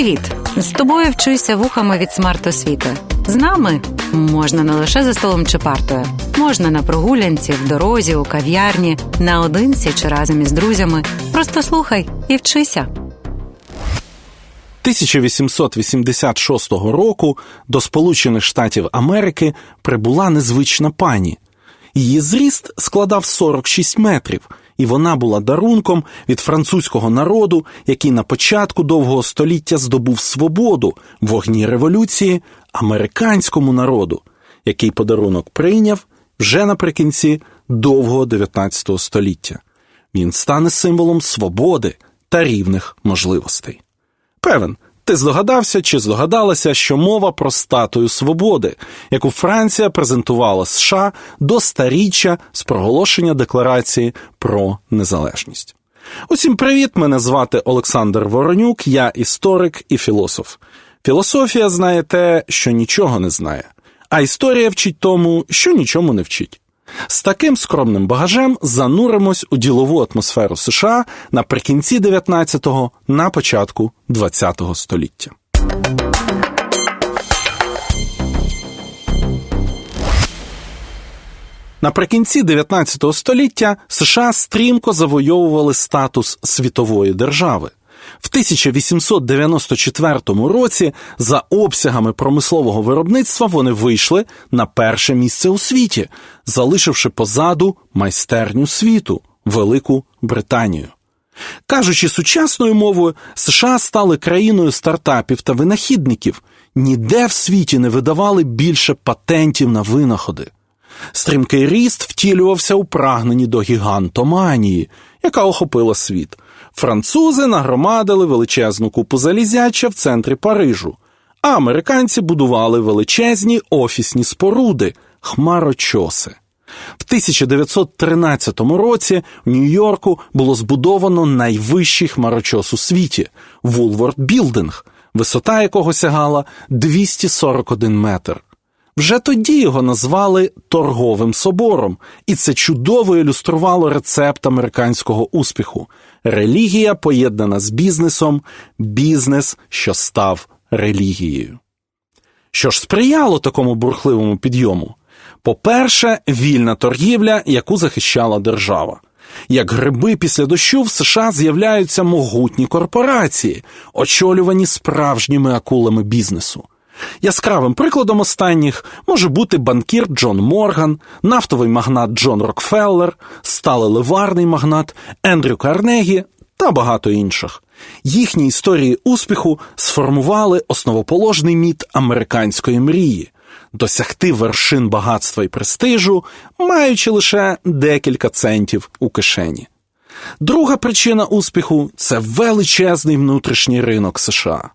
Привіт! З тобою вчуся вухами від смарт-освіти. З нами можна не лише за столом чи партою, можна на прогулянці, в дорозі, у кав'ярні, наодинці чи разом із друзями. Просто слухай і вчися. 1886 року до Сполучених Штатів Америки прибула незвична пані. Її зріст складав 46 метрів, і вона була дарунком від французького народу, який на початку довгого століття здобув свободу в вогні революції американському народу, який подарунок прийняв вже наприкінці довгого 19 століття. Він стане символом свободи та рівних можливостей. Певен, ти здогадався чи здогадалася, що мова про статую свободи, яку Франція презентувала США до старіччя з проголошення декларації про незалежність. Усім привіт! Мене звати Олександр Воронюк, я історик і філософ. Філософія знає те, що нічого не знає, а історія вчить тому, що нічому не вчить. З таким скромним багажем зануримось у ділову атмосферу США наприкінці 19-го, на початку 20-го століття. Наприкінці 19 століття США стрімко завойовували статус світової держави. В 1894 році за обсягами промислового виробництва вони вийшли на перше місце у світі, залишивши позаду майстерню світу Велику Британію. Кажучи сучасною мовою, США стали країною стартапів та винахідників, ніде в світі не видавали більше патентів на винаходи. Стрімкий ріст втілювався у прагненні до гігантоманії, яка охопила світ. Французи нагромадили величезну купу залізяча в центрі Парижу, а американці будували величезні офісні споруди хмарочоси. В 1913 році в Нью-Йорку було збудовано найвищий хмарочос у світі Вулворд Білдинг, висота якого сягала 241 метр. Вже тоді його назвали торговим собором, і це чудово ілюструвало рецепт американського успіху. Релігія поєднана з бізнесом, бізнес, що став релігією. Що ж сприяло такому бурхливому підйому? По-перше, вільна торгівля, яку захищала держава. Як гриби після дощу в США з'являються могутні корпорації, очолювані справжніми акулами бізнесу. Яскравим прикладом останніх може бути банкір Джон Морган, нафтовий магнат Джон Рокфеллер, сталеливарний магнат Ендрю Карнегі та багато інших. Їхні історії успіху сформували основоположний міт американської мрії досягти вершин багатства і престижу, маючи лише декілька центів у кишені. Друга причина успіху це величезний внутрішній ринок США.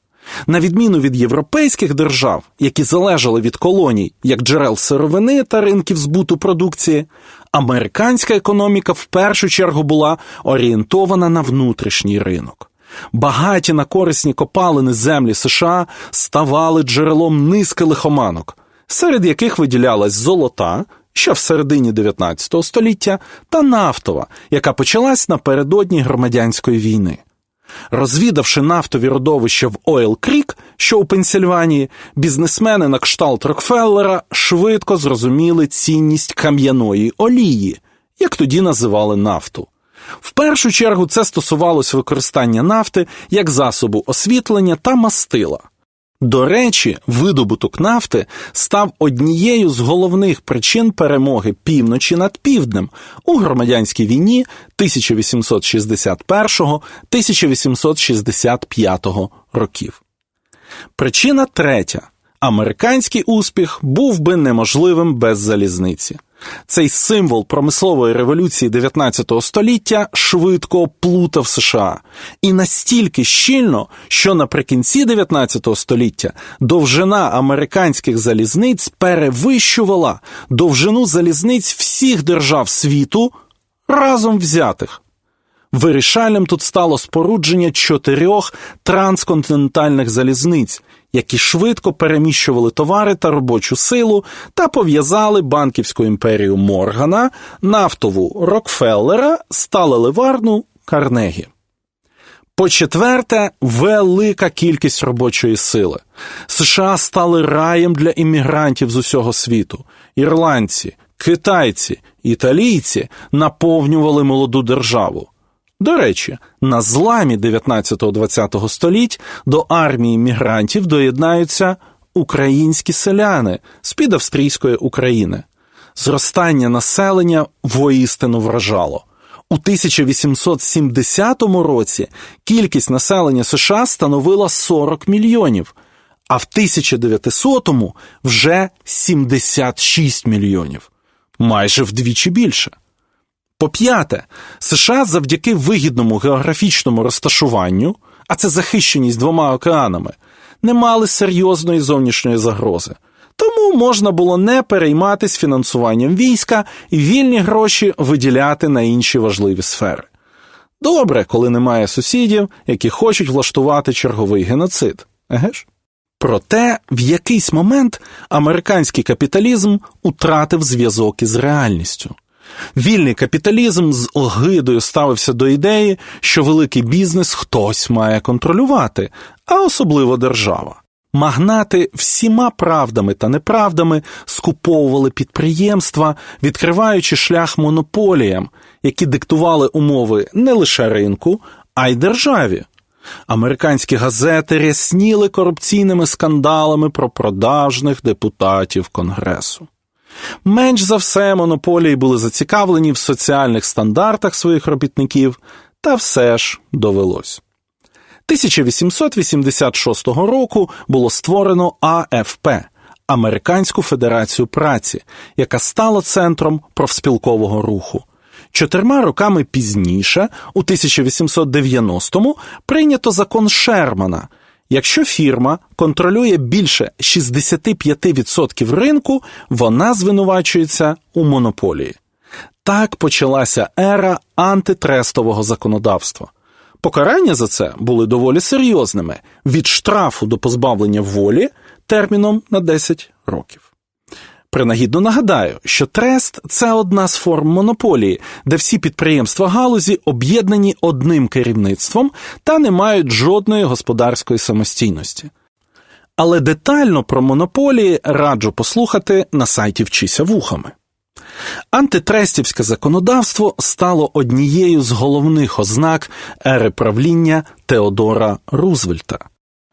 На відміну від європейських держав, які залежали від колоній як джерел сировини та ринків збуту продукції, американська економіка в першу чергу була орієнтована на внутрішній ринок. Багаті на корисні копалини землі США ставали джерелом низки лихоманок, серед яких виділялась золота, що в середині 19 століття, та нафтова, яка почалась напередодні громадянської війни. Розвідавши нафтові родовища в Ойл Крік, що у Пенсільванії, бізнесмени на кшталт Рокфеллера швидко зрозуміли цінність кам'яної олії, як тоді називали нафту. В першу чергу це стосувалось використання нафти як засобу освітлення та мастила. До речі, видобуток нафти став однією з головних причин перемоги півночі над півднем у громадянській війні 1861-1865 років. Причина третя. Американський успіх був би неможливим без залізниці. Цей символ промислової революції 19 століття швидко плутав США і настільки щільно, що наприкінці 19 століття довжина американських залізниць перевищувала довжину залізниць всіх держав світу разом взятих. Вирішальним тут стало спорудження чотирьох трансконтинентальних залізниць, які швидко переміщували товари та робочу силу та пов'язали банківську імперію Моргана, нафтову Рокфеллера, сталеливарну Карнегі. По-четверте, велика кількість робочої сили. США стали раєм для іммігрантів з усього світу. Ірландці, китайці, італійці наповнювали молоду державу. До речі, на зламі 19-20 століть до армії мігрантів доєднаються українські селяни з-під австрійської України. Зростання населення воістину вражало. У 1870 році кількість населення США становила 40 мільйонів, а в 1900-му вже 76 мільйонів, майже вдвічі більше. По п'яте, США завдяки вигідному географічному розташуванню, а це захищеність двома океанами, не мали серйозної зовнішньої загрози. Тому можна було не перейматись фінансуванням війська і вільні гроші виділяти на інші важливі сфери. Добре, коли немає сусідів, які хочуть влаштувати черговий геноцид. Еге ж? Проте в якийсь момент американський капіталізм утратив зв'язок із реальністю. Вільний капіталізм з огидою ставився до ідеї, що великий бізнес хтось має контролювати, а особливо держава. Магнати всіма правдами та неправдами скуповували підприємства, відкриваючи шлях монополіям, які диктували умови не лише ринку, а й державі. Американські газети рясніли корупційними скандалами про продажних депутатів Конгресу. Менш за все, монополії були зацікавлені в соціальних стандартах своїх робітників, та все ж довелось. 1886 року було створено АФП Американську Федерацію праці, яка стала центром профспілкового руху. Чотирма роками пізніше, у 1890-му, прийнято закон Шермана. Якщо фірма контролює більше 65% ринку, вона звинувачується у монополії. Так почалася ера антитрестового законодавства. Покарання за це були доволі серйозними від штрафу до позбавлення волі терміном на 10 років. Принагідно нагадаю, що трест це одна з форм монополії, де всі підприємства галузі об'єднані одним керівництвом та не мають жодної господарської самостійності. Але детально про монополії раджу послухати на сайті Вчися вухами. Антитрестівське законодавство стало однією з головних ознак ери правління Теодора Рузвельта.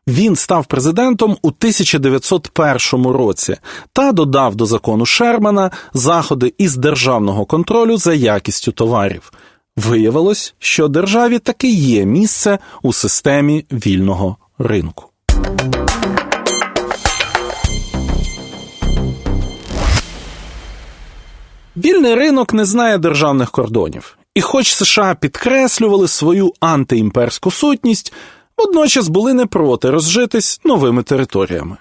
Він став президентом у 1901 році та додав до закону Шермана заходи із державного контролю за якістю товарів. Виявилось, що державі таки є місце у системі вільного ринку. Вільний ринок не знає державних кордонів, і хоч США підкреслювали свою антиімперську сутність, водночас були не проти розжитись новими територіями.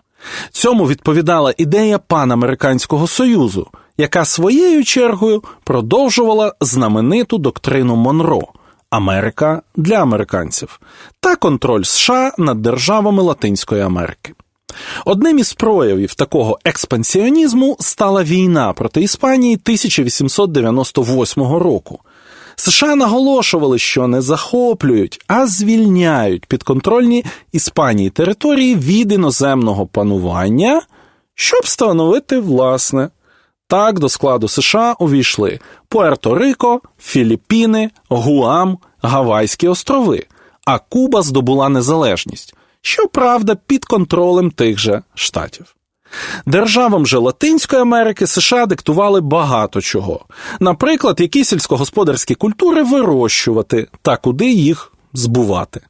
Цьому відповідала ідея панамериканського союзу, яка своєю чергою продовжувала знамениту доктрину Монро Америка для американців та контроль США над державами Латинської Америки. Одним із проявів такого експансіонізму стала війна проти Іспанії 1898 року. США наголошували, що не захоплюють, а звільняють підконтрольні Іспанії території від іноземного панування, щоб встановити власне. Так до складу США увійшли Пуерто-Рико, Філіппіни, Гуам, Гавайські острови, а Куба здобула незалежність, щоправда, під контролем тих же штатів. Державам же Латинської Америки США диктували багато чого, наприклад, які сільськогосподарські культури вирощувати та куди їх збувати.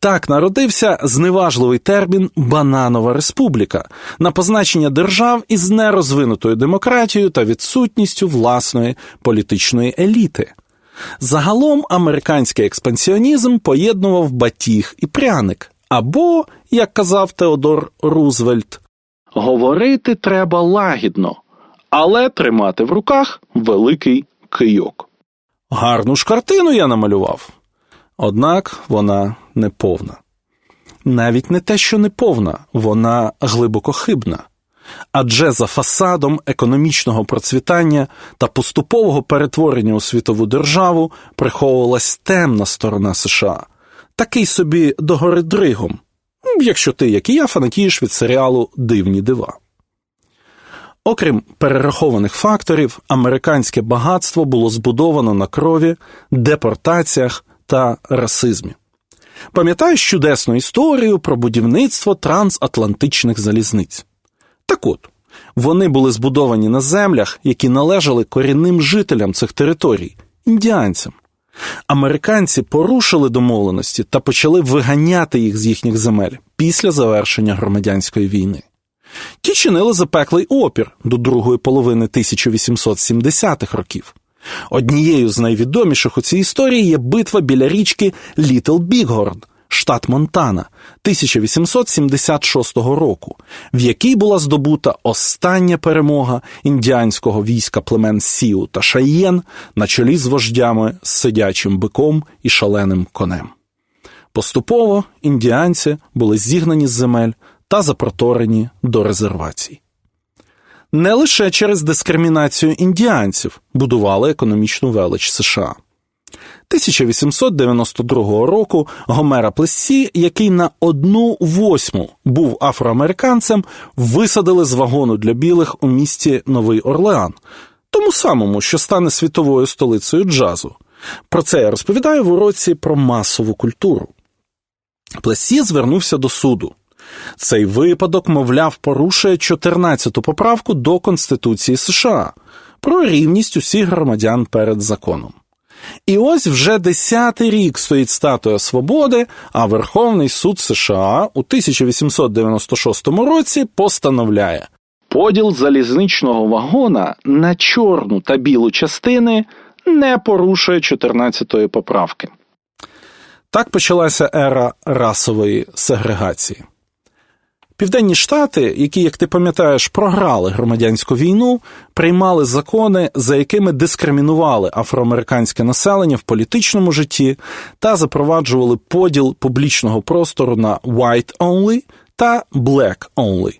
Так народився зневажливий термін Бананова республіка на позначення держав із нерозвинутою демократією та відсутністю власної політичної еліти. Загалом американський експансіонізм поєднував батіг і пряник, або, як казав Теодор Рузвельт, говорити треба лагідно, але тримати в руках великий кийок. Гарну ж картину я намалював. Однак вона не повна. Навіть не те, що не повна, вона глибоко хибна. Адже за фасадом економічного процвітання та поступового перетворення у світову державу приховувалась темна сторона США, такий собі догори дригом, якщо ти, як і я, фанатієш від серіалу Дивні дива. Окрім перерахованих факторів, американське багатство було збудовано на крові, депортаціях та расизмі. Пам'ятаєш чудесну історію про будівництво трансатлантичних залізниць? Так от, вони були збудовані на землях, які належали корінним жителям цих територій індіанцям. Американці порушили домовленості та почали виганяти їх з їхніх земель після завершення громадянської війни. Ті чинили запеклий опір до другої половини 1870-х років. Однією з найвідоміших у цій історії є битва біля річки Літл Біггорн, штат Монтана, 1876 року, в якій була здобута остання перемога індіанського війська племен Сіу та Шаєн на чолі з вождями з сидячим биком і шаленим конем. Поступово індіанці були зігнані з земель та запроторені до резервацій. Не лише через дискримінацію індіанців будували економічну велич США. 1892 року Гомера Плесі, який на одну восьму був афроамериканцем, висадили з вагону для білих у місті Новий Орлеан, тому самому, що стане світовою столицею джазу. Про це я розповідаю в уроці про масову культуру. Плесі звернувся до суду. Цей випадок, мовляв, порушує 14-ту поправку до Конституції США про рівність усіх громадян перед законом. І ось вже десятий рік стоїть статуя свободи, а Верховний суд США у 1896 році постановляє поділ залізничного вагона на чорну та білу частини не порушує 14-ї поправки. Так почалася ера расової сегрегації. Південні Штати, які, як ти пам'ятаєш, програли громадянську війну, приймали закони, за якими дискримінували афроамериканське населення в політичному житті та запроваджували поділ публічного простору на white only та black only.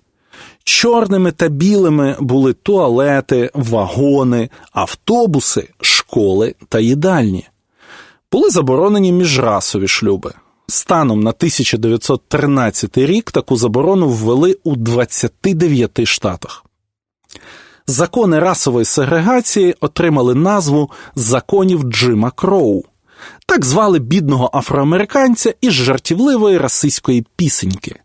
Чорними та білими були туалети, вагони, автобуси, школи та їдальні. Були заборонені міжрасові шлюби. Станом на 1913 рік таку заборону ввели у 29 штатах. Закони расової сегрегації отримали назву законів Джима Кроу. Так звали бідного афроамериканця із жартівливої расистської пісеньки.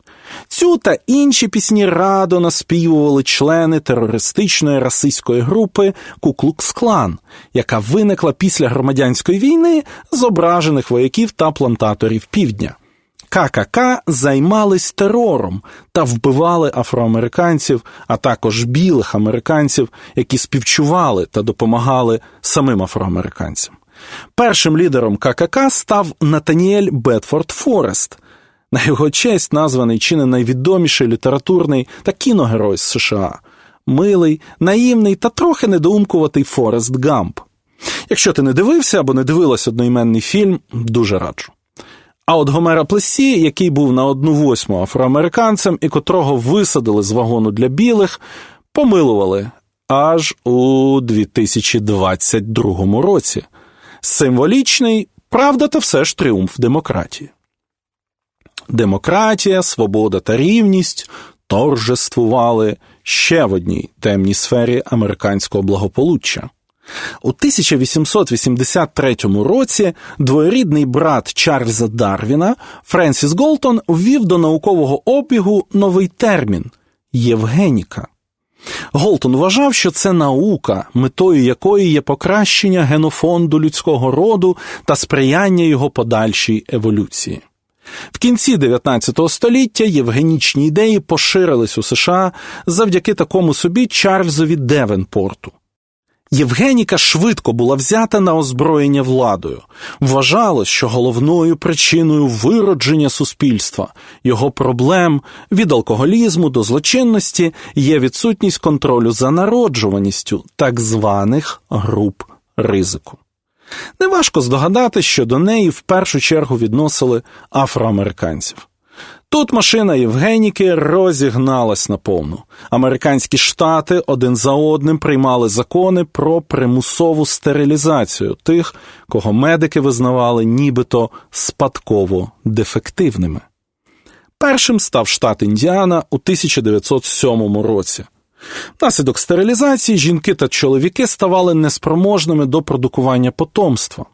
Цю та інші пісні радо наспівували члени терористичної расистської групи Куклукс-клан, яка виникла після громадянської війни з ображених вояків та плантаторів півдня. ККК займались терором та вбивали афроамериканців, а також білих американців, які співчували та допомагали самим афроамериканцям. Першим лідером ККК став Натаніель Бетфорд Форест. На його честь названий чи не найвідоміший літературний та кіногерой з США милий, наївний та трохи недоумкуватий Форест Гамп. Якщо ти не дивився або не дивилась одноіменний фільм, дуже раджу. А от Гомера Плесі, який був на одну восьму афроамериканцем і котрого висадили з вагону для білих, помилували аж у 2022 році. Символічний, правда, та все ж тріумф демократії. Демократія, свобода та рівність торжествували ще в одній темній сфері американського благополуччя. У 1883 році двоєрідний брат Чарльза Дарвіна Френсіс Голтон ввів до наукового обігу новий термін Євгеніка. Голтон вважав, що це наука, метою якої є покращення генофонду людського роду та сприяння його подальшій еволюції. В кінці 19 століття євгенічні ідеї поширились у США завдяки такому собі Чарльзові Девенпорту. Євгеніка швидко була взята на озброєння владою. Вважалось, що головною причиною виродження суспільства, його проблем від алкоголізму до злочинності є відсутність контролю за народжуваністю так званих груп ризику. Неважко здогадати, що до неї в першу чергу відносили афроамериканців. Тут машина Євгеніки розігналась наповну. Американські штати один за одним приймали закони про примусову стерилізацію тих, кого медики визнавали нібито спадково дефективними. Першим став штат Індіана у 1907 році. Внаслідок стерилізації жінки та чоловіки ставали неспроможними до продукування потомства.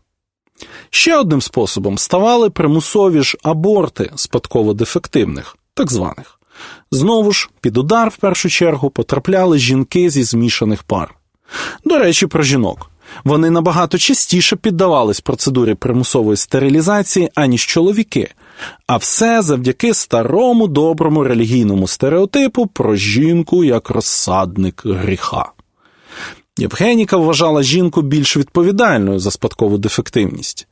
Ще одним способом ставали примусові ж аборти спадково дефективних, так званих. Знову ж, під удар в першу чергу потрапляли жінки зі змішаних пар. До речі, про жінок. Вони набагато частіше піддавались процедурі примусової стерилізації, аніж чоловіки, а все завдяки старому доброму релігійному стереотипу про жінку як розсадник гріха. Євгеніка вважала жінку більш відповідальною за спадкову дефективність.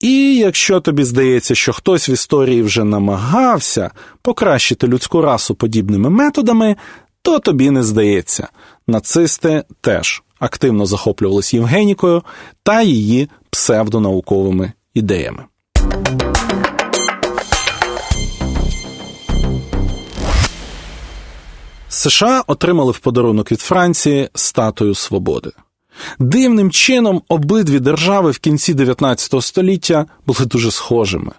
І якщо тобі здається, що хтось в історії вже намагався покращити людську расу подібними методами, то тобі не здається. Нацисти теж активно захоплювались Євгенікою та її псевдонауковими ідеями. США отримали в подарунок від Франції статую свободи. Дивним чином обидві держави в кінці 19 століття були дуже схожими.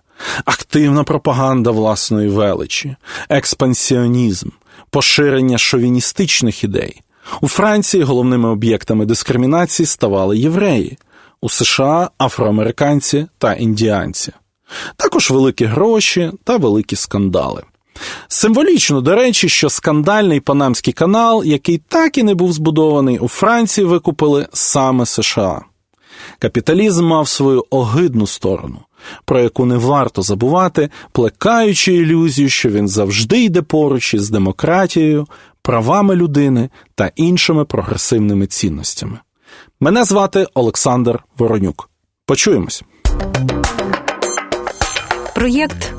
Активна пропаганда власної величі, експансіонізм, поширення шовіністичних ідей. У Франції головними об'єктами дискримінації ставали євреї, у США афроамериканці та індіанці. Також великі гроші та великі скандали. Символічно, до речі, що скандальний Панамський канал, який так і не був збудований у Франції, викупили саме США. Капіталізм мав свою огидну сторону, про яку не варто забувати, плекаючи ілюзію, що він завжди йде поруч із демократією, правами людини та іншими прогресивними цінностями. Мене звати Олександр Воронюк. Почуємось. Проєкт